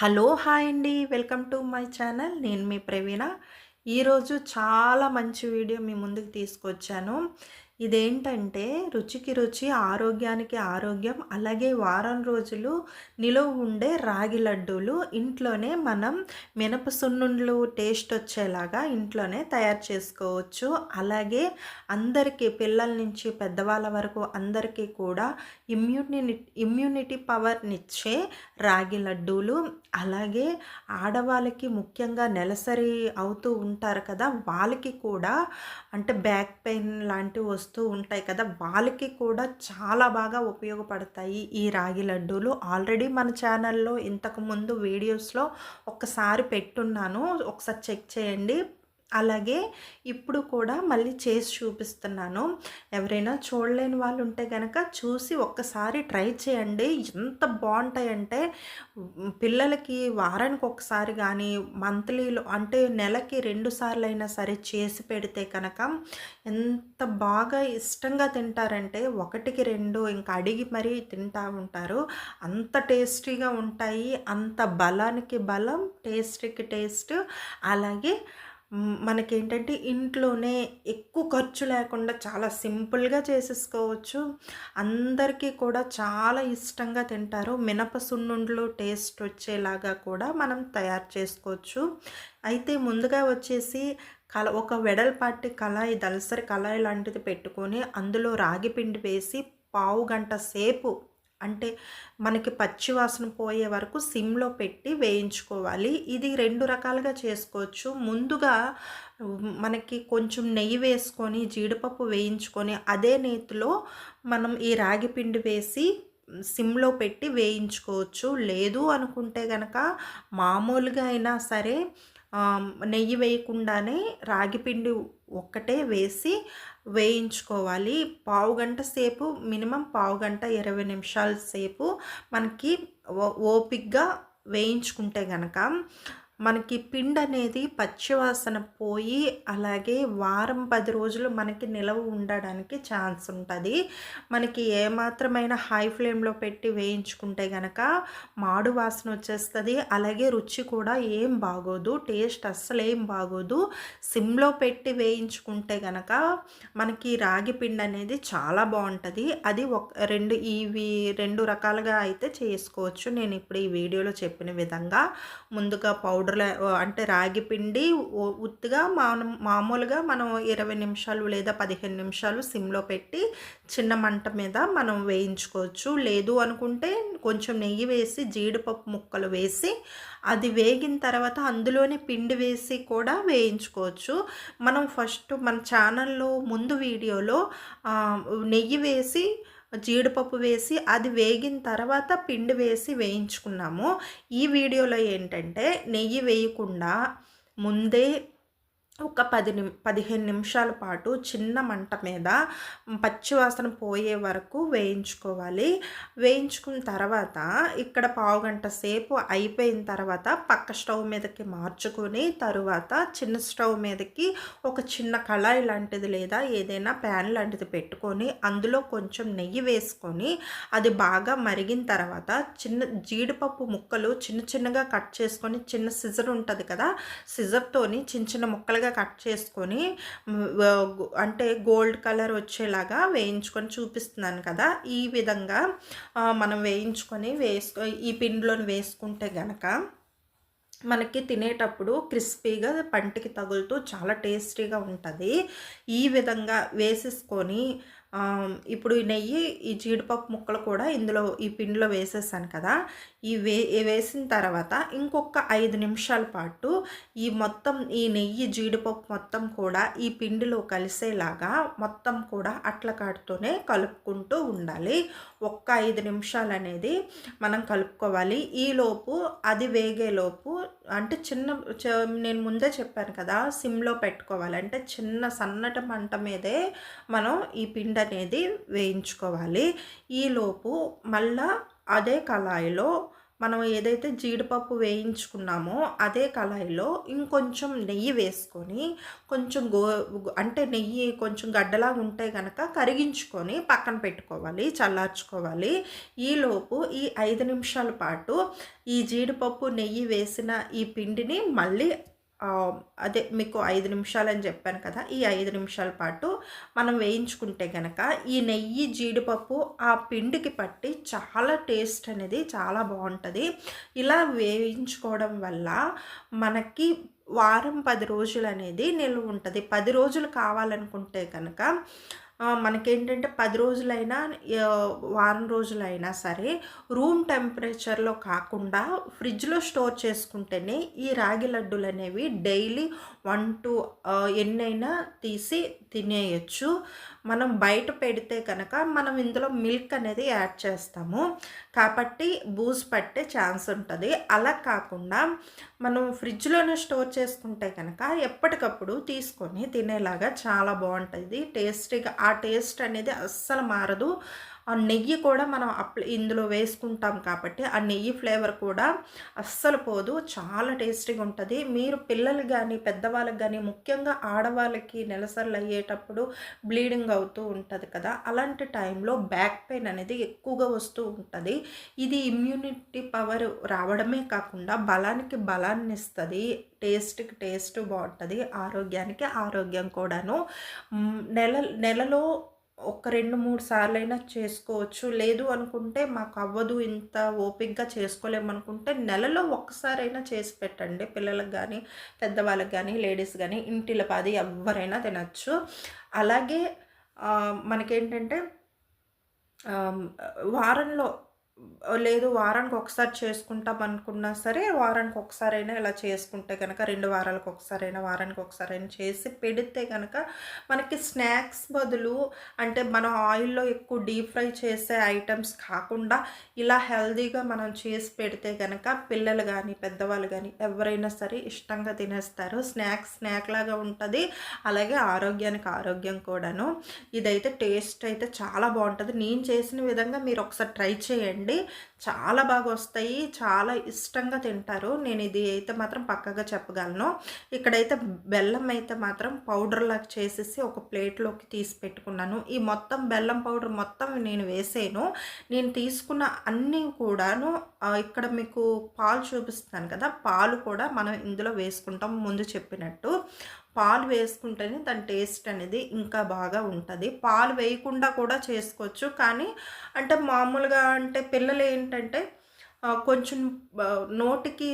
Hello hi అండి. Welcome to my channel. నేను మీ ప్రవీణ. ఈరోజు చాలా మంచి వీడియో మీ ముందుకు తీసుకొచ్చాను. ఇదేంటంటే రుచికి రుచి ఆరోగ్యానికి ఆరోగ్యం అలాగే వారం రోజులు నిలువ ఉండే రాగి లడ్డూలు ఇంట్లోనే మనం మినప సున్నుండ్లు టేస్ట్ వచ్చేలాగా ఇంట్లోనే తయారు చేసుకోవచ్చు. అలాగే అందరికీ పిల్లల నుంచి పెద్దవాళ్ళ వరకు అందరికీ కూడా ఇమ్యూని ఇమ్యూనిటీ పవర్నిచ్చే రాగి లడ్డూలు అలాగే ఆడవాళ్ళకి ముఖ్యంగా నెలసరి అవుతూ ఉంటారు కదా వాళ్ళకి కూడా అంటే బ్యాక్ పెయిన్ లాంటివి వస్తూ ఉంటాయి కదా వాళ్ళకి కూడా చాలా బాగా ఉపయోగపడతాయి ఈ రాగి లడ్డూలు. ఆల్రెడీ మన ఛానల్లో ఇంతకుముందు వీడియోస్లో ఒక్కసారి పెట్టున్నాను. ఒకసారి చెక్ చేయండి. అలాగే ఇప్పుడు కూడా మళ్ళీ చేసి చూపిస్తున్నాను. ఎవరైనా చూడలేని వాళ్ళు ఉంటే కనుక చూసి ఒక్కసారి ట్రై చేయండి. ఎంత బాగుంటాయంటే పిల్లలకి వారానికి ఒకసారి కానీ మంత్లీలో అంటే నెలకి రెండు సార్లు అయినా సరే చేసి పెడితే కనుక ఎంత బాగా ఇష్టంగా తింటారంటే ఒకటికి రెండు ఇంకా అడిగి మరీ తింటూ ఉంటారు. అంత టేస్టీగా ఉంటాయి. అంత బలానికి బలం టేస్ట్కి టేస్ట్. అలాగే మనకేంటంటే ఇంట్లోనే ఎక్కువ ఖర్చు లేకుండా చాలా సింపుల్గా చేసేసుకోవచ్చు. అందరికీ కూడా చాలా ఇష్టంగా తింటారు. మినప సున్నుండ్లు టేస్ట్ వచ్చేలాగా కూడా మనం తయారు చేసుకోవచ్చు. అయితే ముందుగా వచ్చేసి కల ఒక వెడల్పాటి కళాయి దలసరి కళాయి లాంటిది పెట్టుకొని అందులో రాగి పిండి వేసి పావు గంట సేపు అంటే మనకి పచ్చి వాసన పోయే వరకు సిమ్లో పెట్టి వేయించుకోవాలి. ఇది రెండు రకాలుగా చేసుకోవచ్చు. ముందుగా మనకి కొంచెం నెయ్యి వేసుకొని జీడిపప్పు వేయించుకొని అదే నేతిలో మనం ఈ రాగి పిండి వేసి సిమ్లో పెట్టి వేయించుకోవచ్చు. లేదు అనుకుంటే కనుక మామూలుగా అయినా సరే నెయ్యి వేయకుండానే రాగి పిండి ఒక్కటే వేసి వేయించుకోవాలి. పావు గంట సేపు మినిమం పావు గంట ఇరవై నిమిషాల సేపు మనకి ఓపిక్గా వేయించుకుంటే కనుక మనకి పిండి అనేది పచ్చివాసన పోయి అలాగే వారం పది రోజులు మనకి నిలవ ఉండడానికి ఛాన్స్ ఉంటుంది. మనకి ఏమాత్రమైన హై ఫ్లేమ్లో పెట్టి వేయించుకుంటే కనుక మాడు వాసన వచ్చేస్తుంది. అలాగే రుచి కూడా ఏం బాగోదు. టేస్ట్ అస్సలు ఏం బాగోదు. సిమ్లో పెట్టి వేయించుకుంటే కనుక మనకి రాగి పిండి అనేది చాలా బాగుంటుంది. అది ఒక రెండు ఇవి రెండు రకాలుగా అయితే చేసుకోవచ్చు. నేను ఇప్పుడు ఈ వీడియోలో చెప్పిన విధంగా ముందుగా పౌడర్ పౌడర్ల అంటే రాగి పిండి ఉత్తుగా మనం మామూలుగా మనం ఇరవై నిమిషాలు లేదా పదిహేను నిమిషాలు సిమ్లో పెట్టి చిన్న మంట మీద మనం వేయించుకోవచ్చు. లేదు అనుకుంటే కొంచెం నెయ్యి వేసి జీడిపప్పు ముక్కలు వేసి అది వేగిన తర్వాత అందులోనే పిండి వేసి కూడా వేయించుకోవచ్చు. మనం ఫస్ట్ మన ఛానల్లో ముందు వీడియోలో నెయ్యి వేసి జీడిపప్పు వేసి అది వేగిన తర్వాత పిండి వేసి వేయించుకున్నాము. ఈ వీడియోలో ఏంటంటే నెయ్యి వేయకుండా ముందే ఒక పది నిమి పదిహేను నిమిషాల పాటు చిన్న మంట మీద పచ్చివాసన పోయే వరకు వేయించుకోవాలి. వేయించుకున్న తర్వాత ఇక్కడ పావు గంట సేపు అయిపోయిన తర్వాత పక్క స్టవ్ మీదకి మార్చుకొని తరువాత చిన్న స్టవ్ మీదకి ఒక చిన్న కళాయి లాంటిది లేదా ఏదైనా ప్యాన్ లాంటిది పెట్టుకొని అందులో కొంచెం నెయ్యి వేసుకొని అది బాగా మరిగిన తర్వాత చిన్న జీడిపప్పు ముక్కలు చిన్న చిన్నగా కట్ చేసుకొని చిన్న సిజర్ ఉంటుంది కదా సిజర్తోని చిన్న చిన్న ముక్కలుగా నీట్గా కట్ చేసుకొని అంటే గోల్డ్ కలర్ వచ్చేలాగా వేయించుకొని చూపిస్తున్నాను కదా. ఈ విధంగా మనం వేయించుకొని వేసుకో ఈ పిండిలోని వేసుకుంటే గనక మనకి తినేటప్పుడు క్రిస్పీగా పంటికి తగులుతూ చాలా టేస్టీగా ఉంటుంది. ఈ విధంగా వేసేసుకొని ఇప్పుడు ఈ నెయ్యి ఈ జీడిపప్పు ముక్కలు కూడా ఇందులో ఈ పిండిలో వేసేసాను కదా. ఈ వే వేసిన తర్వాత ఇంకొక ఐదు నిమిషాల పాటు ఈ మొత్తం ఈ నెయ్యి జీడిపప్పు మొత్తం కూడా ఈ పిండిలో కలిసేలాగా మొత్తం కూడా అట్ల కాటుతోనే కలుపుకుంటూ ఉండాలి. ఒక్క ఐదు నిమిషాలు అనేది మనం కలుపుకోవాలి. ఈలోపు అది వేగేలోపు అంటే చిన్న నేను ముందే చెప్పాను కదా సిమ్లో పెట్టుకోవాలి. అంటే చిన్న సన్నటి మంట మీదే మనం ఈ పిండి అనేది వేయించుకోవాలి. ఈలోపు మళ్ళా అదే కళాయిలో మనం ఏదైతే జీడిపప్పు వేయించుకున్నామో అదే కళాయిలో ఇంకొంచెం నెయ్యి వేసుకొని కొంచెం గో అంటే నెయ్యి కొంచెం గడ్డలాగా ఉంటే కనుక కరిగించుకొని పక్కన పెట్టుకోవాలి చల్లార్చుకోవాలి. ఈలోపు ఈ ఐదు నిమిషాల పాటు ఈ జీడిపప్పు నెయ్యి వేసిన ఈ పిండిని మళ్ళీ అదే మీకు ఐదు నిమిషాలు అని చెప్పాను కదా ఈ ఐదు నిమిషాల పాటు మనం వేయించుకుంటే కనుక ఈ నెయ్యి జీడిపప్పు ఆ పిండికి పట్టి చాలా టేస్ట్ అనేది చాలా బాగుంటుంది. ఇలా వేయించుకోవడం వల్ల మనకి వారం పది రోజులు అనేది నిల్వ ఉంటుంది. పది రోజులు కావాలనుకుంటే కనుక మనకేంటంటే పది రోజులైనా వారం రోజులైనా సరే రూమ్ టెంపరేచర్లో కాకుండా ఫ్రిడ్జ్లో స్టోర్ చేసుకుంటేనే ఈ రాగి లడ్డూలు అనేవి డైలీ వన్ టూ ఎన్నైనా తీసి తినేయచ్చు. మనం బయట పెడితే కనుక మనం ఇందులో మిల్క్ అనేది యాడ్ చేస్తాము. కాబట్టి బూజ్ పట్టే ఛాన్స్ ఉంటుంది. అలా కాకుండా మనం ఫ్రిడ్జ్లోనే స్టోర్ చేసుకుంటే కనుక ఎప్పటికప్పుడు తీసుకొని తినేలాగా చాలా బాగుంటుంది. టేస్టీగా ఆ టేస్ట్ అనేది అస్సలు మారదు. ఆ నెయ్యి కూడా మనం అప్లై ఇందులో వేసుకుంటాం కాబట్టి ఆ నెయ్యి ఫ్లేవర్ కూడా అస్సలు పోదు చాలా టేస్టీగా ఉంటుంది. మీరు పిల్లలు కానీ పెద్దవాళ్ళకి కానీ ముఖ్యంగా ఆడవాళ్ళకి నెలసర్లు అయ్యేటప్పుడు బ్లీడింగ్ అవుతూ ఉంటుంది కదా అలాంటి టైంలో బ్యాక్ పెయిన్ అనేది ఎక్కువగా వస్తూ ఉంటుంది. ఇది ఇమ్యూనిటీ పవర్ రావడమే కాకుండా బలానికి బలాన్ని ఇస్తుంది టేస్ట్కి టేస్ట్ బాగుంటుంది ఆరోగ్యానికి ఆరోగ్యం కూడాను. నెల నెలలో ఒక రెండు మూడు సార్లు అయినా చేసుకోవచ్చు. లేదు అనుకుంటే మాకు అవ్వదు. ఇంత ఓపిక్గా చేసుకోలేమనుకుంటే నెలలో ఒక్కసారైనా చేసి పెట్టండి. పిల్లలకు కానీ పెద్దవాళ్ళకి కానీ లేడీస్ కానీ ఇంటిల పాది ఎవరైనా తినచ్చు. అలాగే మనకేంటంటే వారంలో లేదు వారానికి ఒకసారి చేసుకుంటాం అనుకున్నా సరే వారానికి ఒకసారైనా ఇలా చేసుకుంటే కనుక రెండు వారాలకు ఒకసారైనా వారానికి ఒకసారైనా చేసి పెడితే కనుక మనకి స్నాక్స్ బదులు అంటే మనం ఆయిల్లో ఎక్కువ డీప్ ఫ్రై చేసే ఐటమ్స్ కాకుండా ఇలా హెల్తీగా మనం చేసి పెడితే కనుక పిల్లలు కానీ పెద్దవాళ్ళు కానీ ఎవరైనా సరే ఇష్టంగా తినేస్తారు. స్నాక్స్ స్నాక్ లాగా ఉంటుంది. అలాగే ఆరోగ్యానికి ఆరోగ్యం కూడాను. ఇదైతే టేస్ట్ అయితే చాలా బాగుంటుంది. నేను చేసిన విధంగా మీరు ఒకసారి ట్రై చేయండి. అండి చాలా బాగా వస్తాయి. చాలా ఇష్టంగా తింటారు. నేను ఇది అయితే మాత్రం పక్కగా చెప్పగలను. ఇక్కడైతే బెల్లం అయితే మాత్రం పౌడర్ లాగా చేసేసి ఒక ప్లేట్లోకి తీసి పెట్టుకున్నాను. ఈ మొత్తం బెల్లం పౌడర్ మొత్తం నేను వేసాను. నేను తీసుకున్న అన్నీ కూడాను ఇక్కడ మీకు పాలు చూపిస్తాను కదా. పాలు కూడా మనం ఇందులో వేసుకుంటాం ముందు చెప్పినట్టు. పాలు వేసుకుంటేనే దాని టేస్ట్ అనేది ఇంకా బాగా ఉంటుంది. పాలు వేయకుండా కూడా చేసుకోవచ్చు. కానీ అంటే మామూలుగా అంటే పిల్లలు ఏంటంటే కొంచెం నోటికి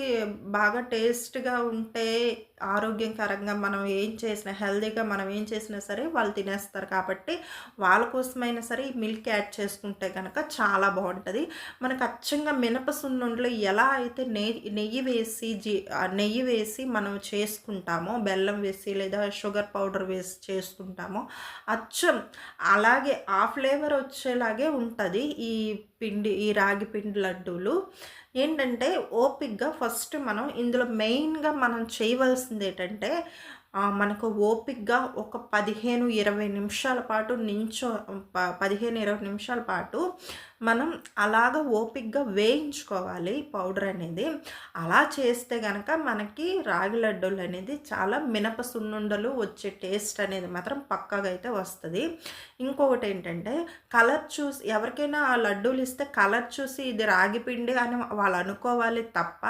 బాగా టేస్ట్గా ఉంటే ఆరోగ్యకరంగా మనం ఏం చేసినా హెల్తీగా మనం ఏం చేసినా సరే వాళ్ళు తినేస్తారు. కాబట్టి వాళ్ళ కోసమైనా సరే ఈ మిల్క్ యాడ్ చేసుకుంటే కనుక చాలా బాగుంటుంది. మనకు అచ్చంగా మినపసున్నుండలో ఎలా అయితే నెయ్యి నెయ్యి వేసి జీ నెయ్యి వేసి మనం చేసుకుంటామో బెల్లం వేసి లేదా షుగర్ పౌడర్ వేసి చేసుకుంటామో అచ్చం అలాగే ఆ ఫ్లేవర్ వచ్చేలాగే ఉంటుంది. ఈ పిండి ఈ రాగి పిండి లడ్డూలు. ఏంటంటే ఓపిక్గా ఫస్ట్ మనం ఇందులో మెయిన్గా మనం చేయవలసింది ఏంటంటే మనకు ఓపిక్గా ఒక పదిహేను ఇరవై నిమిషాల పాటు నించో పదిహేను ఇరవై నిమిషాల పాటు మనం అలాగ ఓపిక్గా వేయించుకోవాలి పౌడర్ అనేది. అలా చేస్తే కనుక మనకి రాగి లడ్డూలు అనేది చాలా మినప సున్నుండలు వచ్చే టేస్ట్ అనేది మాత్రం పక్కగా అయితే వస్తుంది. ఇంకొకటి ఏంటంటే కలర్ చూసి ఎవరికైనా ఆ లడ్డూలు ఇస్తే కలర్ చూసి ఇది రాగి పిండి అని వాళ్ళు అనుకోవాలి తప్ప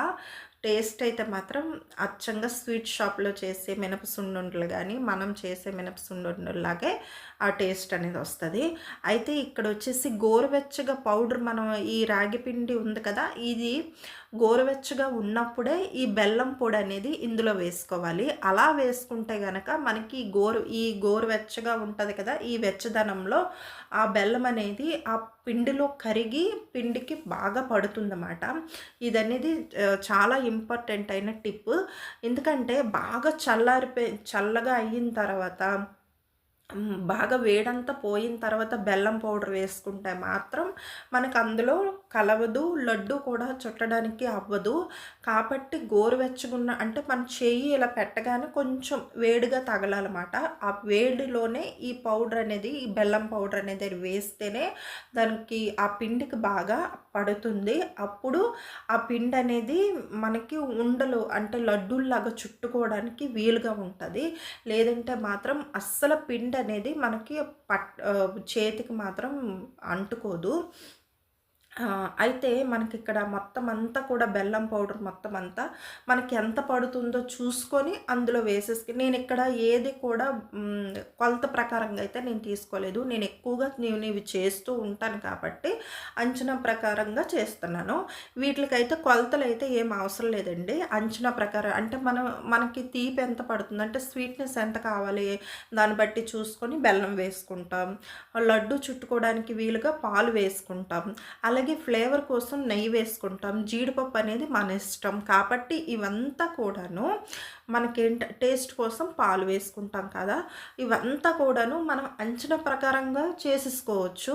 టేస్ట్ అయితే మాత్రం అచ్చంగా స్వీట్ షాప్లో చేసే మినపసుండుండలు కానీ మనం చేసే మినపసుండుండలాగే ఆ టేస్ట్ అనేది వస్తుంది. అయితే ఇక్కడ వచ్చేసి గోరువెచ్చగా పౌడర్ మనం ఈ రాగి పిండి ఉంది కదా ఇది గోరువెచ్చగా ఉన్నప్పుడే ఈ బెల్లం పొడి అనేది ఇందులో వేసుకోవాలి. అలా వేసుకుంటే కనుక మనకి గోరు ఈ గోరువెచ్చగా ఉంటుంది కదా ఈ వెచ్చదనంలో ఆ బెల్లం అనేది ఆ పిండిలో కరిగి పిండికి బాగా పడుతుందన్నమాట. ఇదనేది చాలా ఇంపార్టెంట్ అయిన టిప్. ఎందుకంటే బాగా చల్లారిపోయి చల్లగా అయిన తర్వాత బాగా వేడంతా పోయిన తర్వాత బెల్లం పౌడర్ వేసుకుంటే మాత్రం మనకు అందులో కలవదు లడ్డు కూడా చుట్టడానికి అవ్వదు. కాబట్టి గోరువెచ్చగున్న అంటే మన చెయ్యి ఇలా పెట్టగానే కొంచెం వేడిగా తగలాలన్నమాట. ఆ వేడిలోనే ఈ పౌడర్ అనేది ఈ బెల్లం పౌడర్ అనేది వేస్తేనే దానికి ఆ పిండికి బాగా పడుతుంది. అప్పుడు ఆ పిండి అనేది మనకి ఉండలు అంటే లడ్డూల్లాగా చుట్టుకోవడానికి వీలుగా ఉంటుంది. లేదంటే మాత్రం అస్సలు పిండి అనేది మనకి పట్ చేతికి మాత్రం అంటుకోదు. అయితే మనకి ఇక్కడ మొత్తం అంతా కూడా బెల్లం పౌడర్ మొత్తం అంతా మనకి ఎంత పడుతుందో చూసుకొని అందులో వేసేసి నేను ఇక్కడ ఏది కూడా కొలత ప్రకారంగా అయితే నేను తీసుకోలేదు. నేను ఎక్కువగా నేను ఇవి చేస్తూ ఉంటాను కాబట్టి అంచనా ప్రకారంగా చేస్తున్నాను. వీటికైతే కొలతలు అయితే ఏం అవసరం లేదండి. అంచనా ప్రకారం అంటే మనం మనకి తీపి ఎంత పడుతుంది అంటే స్వీట్నెస్ ఎంత కావాలి దాన్ని బట్టి చూసుకొని బెల్లం వేసుకుంటాం. లడ్డు చుట్టుకోవడానికి వీలుగా పాలు వేసుకుంటాం. అలాగే అలాగే ఫ్లేవర్ కోసం నెయ్యి వేసుకుంటాం. జీడిపప్పు అనేది మన ఇష్టం. కాబట్టి ఇవంతా కూడాను మనకేంట టేస్ట్ కోసం పాలు వేసుకుంటాం కదా. ఇవంతా కూడాను మనం అంచనా ప్రకారంగా చేసేసుకోవచ్చు.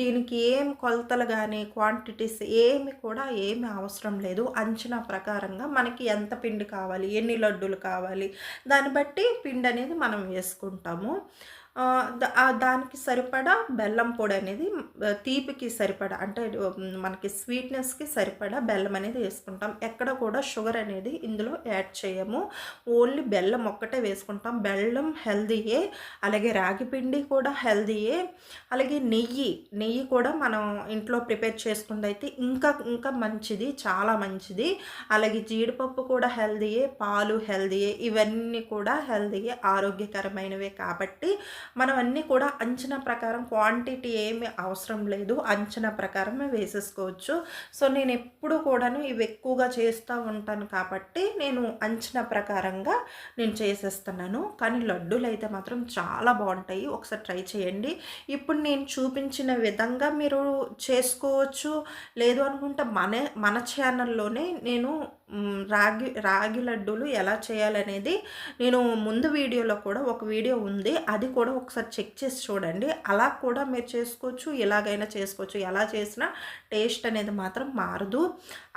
దీనికి ఏం కొలతలు కానీ క్వాంటిటీస్ ఏమి కూడా ఏమి అవసరం లేదు. అంచనా ప్రకారంగా మనకి ఎంత పిండి కావాలి ఎన్ని లడ్డూలు కావాలి దాన్ని బట్టి పిండి అనేది మనం వేసుకుంటాము. దానికి సరిపడా బెల్లం పొడి అనేది తీపికి సరిపడా అంటే మనకి స్వీట్నెస్కి సరిపడా బెల్లం అనేది వేసుకుంటాం. ఎక్కడ కూడా షుగర్ అనేది ఇందులో యాడ్ చేయము. ఓన్లీ బెల్లం ఒక్కటే వేసుకుంటాం. బెల్లం హెల్దీయే అలాగే రాగి పిండి కూడా హెల్దీయే అలాగే నెయ్యి నెయ్యి కూడా మనం ఇంట్లో ప్రిపేర్ చేసుకుంది అయితే ఇంకా ఇంకా మంచిది చాలా మంచిది. అలాగే జీడిపప్పు కూడా హెల్దీయే పాలు హెల్దీయే ఇవన్నీ కూడా హెల్దీయే ఆరోగ్యకరమైనవే కాబట్టి మనం అన్నీ కూడా అంచనా ప్రకారం క్వాంటిటీ ఏమి అవసరం లేదు అంచనా ప్రకారమే వేసేసుకోవచ్చు. సో నేను ఎప్పుడు కూడాను ఇవి ఎక్కువగా చేస్తూ ఉంటాను కాబట్టి నేను అంచనా ప్రకారంగా నేను చేసేస్తున్నాను. కానీ లడ్డూలు అయితే మాత్రం చాలా బాగుంటాయి. ఒకసారి ట్రై చేయండి. ఇప్పుడు నేను చూపించిన విధంగా మీరు చేసుకోవచ్చు. లేదు అనుకుంటే మన మన ఛానల్లోనే నేను రాగి రాగి లడ్డూలు ఎలా చేయాలనేది నేను ముందు వీడియోలో కూడా ఒక వీడియో ఉంది. అది కూడా ఒకసారి చెక్ చేసి చూడండి. అలా కూడా మీరు చేసుకోవచ్చు ఎలాగైనా చేసుకోవచ్చు. ఎలా చేసినా టేస్ట్ అనేది మాత్రం మారదు.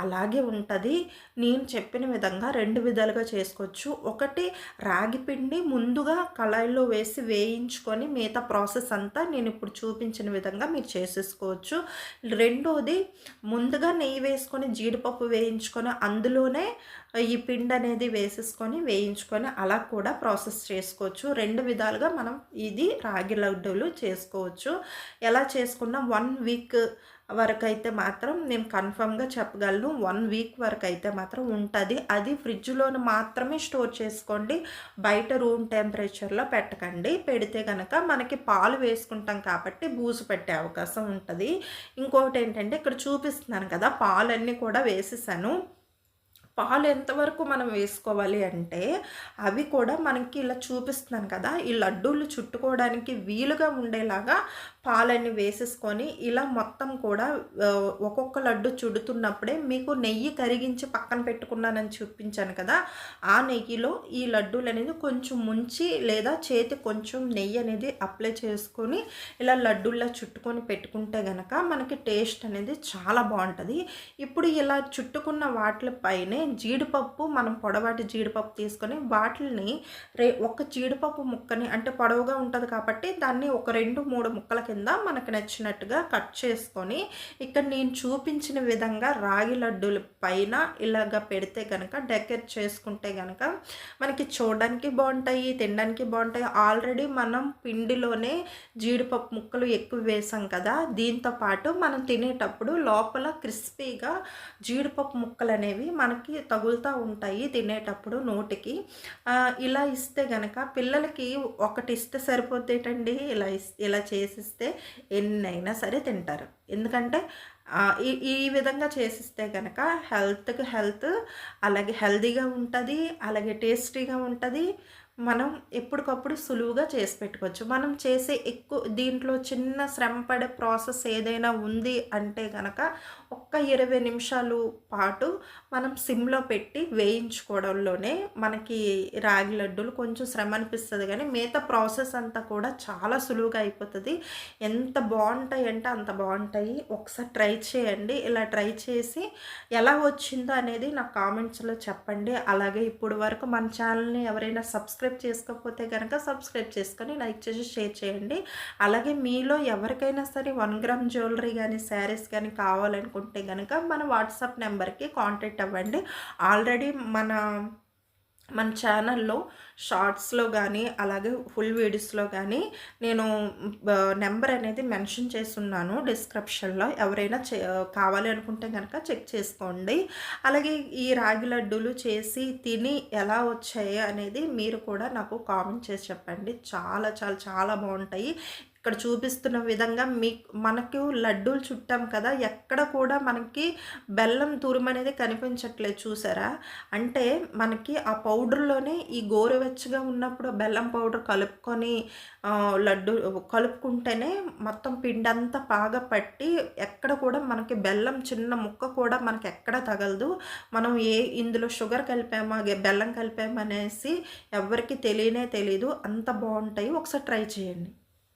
అలాగే ఉంటుంది. నేను చెప్పిన విధంగా రెండు విధాలుగా చేసుకోవచ్చు. ఒకటి రాగి పిండి ముందుగా కళాయిలో వేసి వేయించుకొని మిగతా ప్రాసెస్ అంతా నేను ఇప్పుడు చూపించిన విధంగా మీరు చేసేసుకోవచ్చు. రెండోది ముందుగా నెయ్యి వేసుకొని జీడిపప్పు వేయించుకొని అందులోనే ఈ పిండి అనేది వేసేసుకొని వేయించుకొని అలా కూడా ప్రాసెస్ చేసుకోవచ్చు. రెండు విధాలుగా మనం ఇది రాగి లడ్డూలు చేసుకోవచ్చు. ఎలా చేసుకున్నా వన్ వీక్ వరకు అయితే మాత్రం నేను కన్ఫర్మ్గా చెప్పగలను. వన్ వీక్ వరకు అయితే మాత్రం ఉంటుంది. అది ఫ్రిడ్జ్లోని మాత్రమే స్టోర్ చేసుకోండి. బయట రూమ్ టెంపరేచర్లో పెట్టకండి. పెడితే కనుక మనకి పాలు వేసుకుంటాం కాబట్టి బూజు పెట్టే అవకాశం ఉంటుంది. ఇంకొకటి ఏంటంటే ఇక్కడ చూపిస్తున్నాను కదా పాలన్నీ కూడా వేసేసాను. పాలు ఎంతవరకు మనం వేసుకోవాలి అంటే అవి కూడా మనకి ఇలా చూపిస్తున్నాను కదా ఈ లడ్డూలు చుట్టుకోవడానికి వీలుగా ఉండేలాగా పాలన్నీ వేసేసుకొని ఇలా మొత్తం కూడా ఒక్కొక్క లడ్డు చుడుతున్నప్పుడే మీకు నెయ్యి కరిగించి పక్కన పెట్టుకున్నానని చూపించాను కదా ఆ నెయ్యిలో ఈ లడ్డూలు అనేది కొంచెం ముంచి లేదా చేతి కొంచెం నెయ్యి అనేది అప్లై చేసుకొని ఇలా లడ్డూల్లా చుట్టుకొని పెట్టుకుంటే గనక మనకి టేస్ట్ అనేది చాలా బాగుంటుంది. ఇప్పుడు ఇలా చుట్టుకున్న వాటిపైనే జీడిపప్పు మనం పొడవాటి జీడిపప్పు తీసుకొని వాటిని రే ఒక జీడిపప్పు ముక్కని అంటే పొడవుగా ఉంటుంది కాబట్టి దాన్ని ఒక రెండు మూడు ముక్కల కింద మనకు నచ్చినట్టుగా కట్ చేసుకొని ఇక్కడ నేను చూపించిన విధంగా రాగి లడ్డూల పైన ఇలాగ పెడితే కనుక డెకరేట్ చేసుకుంటే కనుక మనకి చూడడానికి బాగుంటాయి తినడానికి బాగుంటాయి. ఆల్రెడీ మనం పిండిలోనే జీడిపప్పు ముక్కలు ఎక్కువ వేసాం కదా దీంతో పాటు మనం తినేటప్పుడు లోపల క్రిస్పీగా జీడిపప్పు ముక్కలు అనేవి మనకి తగులుతూ ఉంటాయి తినేటప్పుడు నోటికి. ఇలా ఇస్తే గనక పిల్లలకి ఒకటి ఇస్తే సరిపోతేటండి ఇలా ఇలా చేసిస్తే ఎన్నైనా సరే తింటారు. ఎందుకంటే ఈ ఈ విధంగా చేసిస్తే కనుక హెల్త్కి హెల్త్ అలాగే హెల్తీగా ఉంటుంది అలాగే టేస్టీగా ఉంటుంది మనం ఎప్పటికప్పుడు సులువుగా చేసి పెట్టుకోవచ్చు. మనం చేసే ఎక్కువ దీంట్లో చిన్న శ్రమ పడే ప్రాసెస్ ఏదైనా ఉంది అంటే కనుక ఒక్క ఇరవై నిమిషాలు పాటు మనం సిమ్లో పెట్టి వేయించుకోవడంలోనే మనకి రాగి లడ్డూలు కొంచెం శ్రమ అనిపిస్తుంది. కానీ మిగతా ప్రాసెస్ అంతా కూడా చాలా సులువుగా అయిపోతుంది. ఎంత బాగుంటాయి అంటే అంత బాగుంటాయి. ఒకసారి ట్రై చేయండి. ఇలా ట్రై చేసి ఎలా వచ్చిందో అనేది నా కామెంట్స్లో చెప్పండి. అలాగే ఇప్పుడు వరకు మన ఛానల్ని ఎవరైనా సబ్స్క్రైబ్ సబ్స్క్రైబ్ చేసుకోకపోతే కనుక సబ్స్క్రైబ్ చేసుకొని లైక్ చేసి షేర్ చేయండి. అలాగే మీలో ఎవరికైనా సరే వన్ గ్రామ్ జ్యువెలరీ కానీ శారీస్ కానీ కావాలనుకుంటే కనుక మన వాట్సాప్ నెంబర్కి కాంటాక్ట్ అవ్వండి. ఆల్రెడీ మన మన ఛానల్లో షార్ట్స్లో కానీ అలాగే ఫుల్ వీడియోస్లో కానీ నేను నెంబర్ అనేది మెన్షన్ చేస్తున్నాను డిస్క్రిప్షన్లో ఎవరైనా చే కావాలి అనుకుంటే కనుక చెక్ చేసుకోండి. అలాగే ఈ రాగి లడ్డూలు చేసి తిని ఎలా వచ్చాయి అనేది మీరు కూడా నాకు కామెంట్ చేసి చెప్పండి. చాలా చాలా చాలా బాగుంటాయి. ఇక్కడ చూపిస్తున్న విధంగా మీ మనకు లడ్డూలు చుట్టాం కదా ఎక్కడ కూడా మనకి బెల్లం తురుము అనేది కనిపించట్లేదు చూసారా? అంటే మనకి ఆ పౌడర్లోనే ఈ గోరువెచ్చగా ఉన్నప్పుడు బెల్లం పౌడర్ కలుపుకొని లడ్డు కలుపుకుంటేనే మొత్తం పిండి అంతా బాగా పట్టి ఎక్కడ కూడా మనకి బెల్లం చిన్న ముక్క కూడా మనకి ఎక్కడ తగలదు. మనం ఏ ఇందులో షుగర్ కలిపామా బెల్లం కలిపామనేసి ఎవరికి తెలియనే తెలియదు అంత బాగుంటాయి. ఒకసారి ట్రై చేయండి.